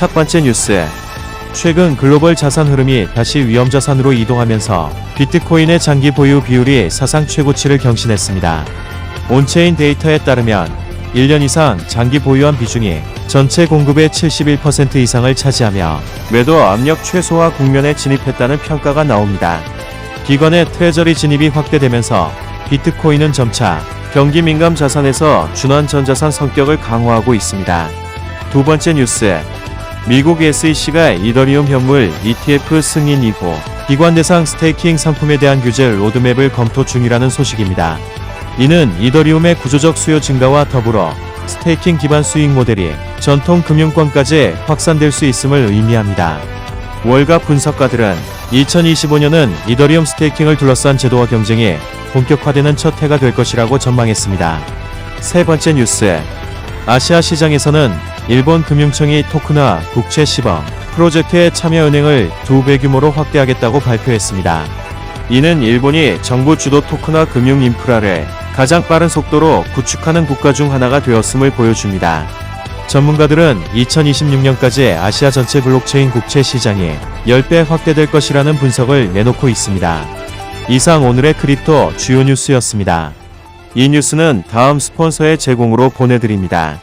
첫 번째 뉴스. 최근 글로벌 자산 흐름이 다시 위험 자산으로 이동하면서 비트코인의 장기 보유 비율이 사상 최고치를 경신했습니다. 온체인 데이터에 따르면 1년 이상 장기 보유한 비중이 전체 공급의 71% 이상을 차지하며 매도 압력 최소화 국면에 진입했다는 평가가 나옵니다. 기관의 트레저리 진입이 확대되면서 비트코인은 점차 경기 민감 자산에서 준환 전자산 성격을 강화하고 있습니다. 두 번째 뉴스. 미국 SEC가 이더리움 현물 ETF 승인 이후 기관 대상 스테이킹 상품에 대한 규제 로드맵을 검토 중이라는 소식입니다. 이는 이더리움의 구조적 수요 증가와 더불어 스테이킹 기반 수익 모델이 전통 금융권까지 확산될 수 있음을 의미합니다. 월가 분석가들은 2025년은 이더리움 스테이킹을 둘러싼 제도와 경쟁이 본격화되는 첫 해가 될 것이라고 전망했습니다. 세 번째 뉴스. 아시아 시장에서는 일본 금융청이 토크나 국채 시범 프로젝트에 참여 은행을 두 배 규모로 확대하겠다고 발표했습니다. 이는 일본이 정부 주도 토크나 금융 인프라를 가장 빠른 속도로 구축하는 국가 중 하나가 되었음을 보여줍니다. 전문가들은 2026년까지 아시아 전체 블록체인 국채 시장이 10배 확대될 것이라는 분석을 내놓고 있습니다. 이상 오늘의 크립토 주요 뉴스였습니다. 이 뉴스는 다음 스폰서의 제공으로 보내드립니다.